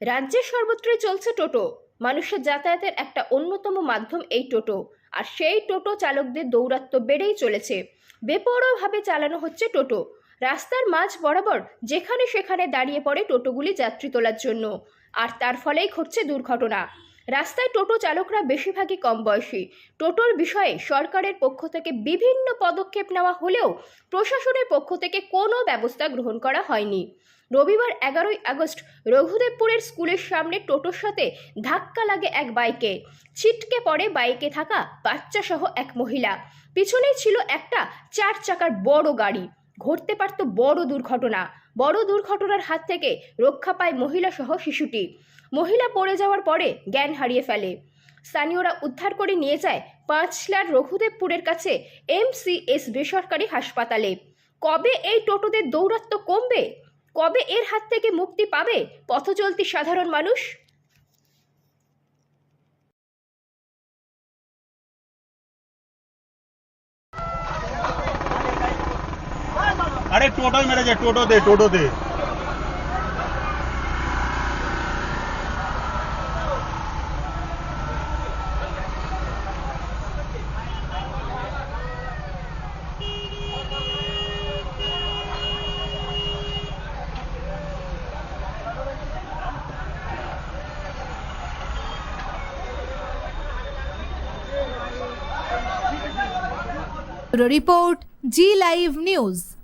রাজ্যের সর্বত্রই চলছে টোটো। মানুষের যাতায়াতের একটা অন্যতম মাধ্যম এই টোটো। আর সেই টোটো চালকদের দৌরাত্ম বেড়েই চলেছে। বেপরোয়াভাবে চালানো হচ্ছে টোটো। রাস্তার মাঝ বরাবর যেখানে সেখানে দাঁড়িয়ে পড়ে টোটোগুলি যাত্রী তোলার জন্য। আর তার ফলেই ঘটছে দুর্ঘটনা। রাস্তায় টোটো চালকরা বেশিরভাগই কম বয়সী। টোটোর বিষয়ে সরকারের পক্ষ থেকে বিভিন্ন পদক্ষেপ নেওয়া হলেও প্রশাসনের পক্ষ থেকে কোনো ব্যবস্থা গ্রহণ করা হয়নি। রবিবার এগারোই আগস্ট রঘুদেবপুরের স্কুলের সামনে টোটোর সাথে ধাক্কা লাগে এক বাইকে। ছিটকে পড়ে বাইকে থাকা বাচ্চা সহ এক মহিলা। পিছনেই ছিল একটা চার চাকার বড় গাড়ি। ঘটতে পারত বড় দুর্ঘটনা। বড় দুর্ঘটনার হাত থেকে রক্ষা পায় মহিলা সহ শিশুটি। মহিলা পড়ে যাওয়ার পরে জ্ঞান হারিয়ে ফেলে। স্থানীয়রা উদ্ধার করে নিয়ে যায় পাঁচলার রঘুদেবপুরের কাছে এমসিএস বেসরকারি হাসপাতালে। কবে এই টোটোদের দৌরাত্ম্য কমবে? কবে এর হাত থেকে মুক্তি পাবে? পথচলতি সাধারণ মানুষ? अरे टोटो मेरे जे टोटो दे टोटो दे। रिपोर्ट जी लाइव न्यूज़।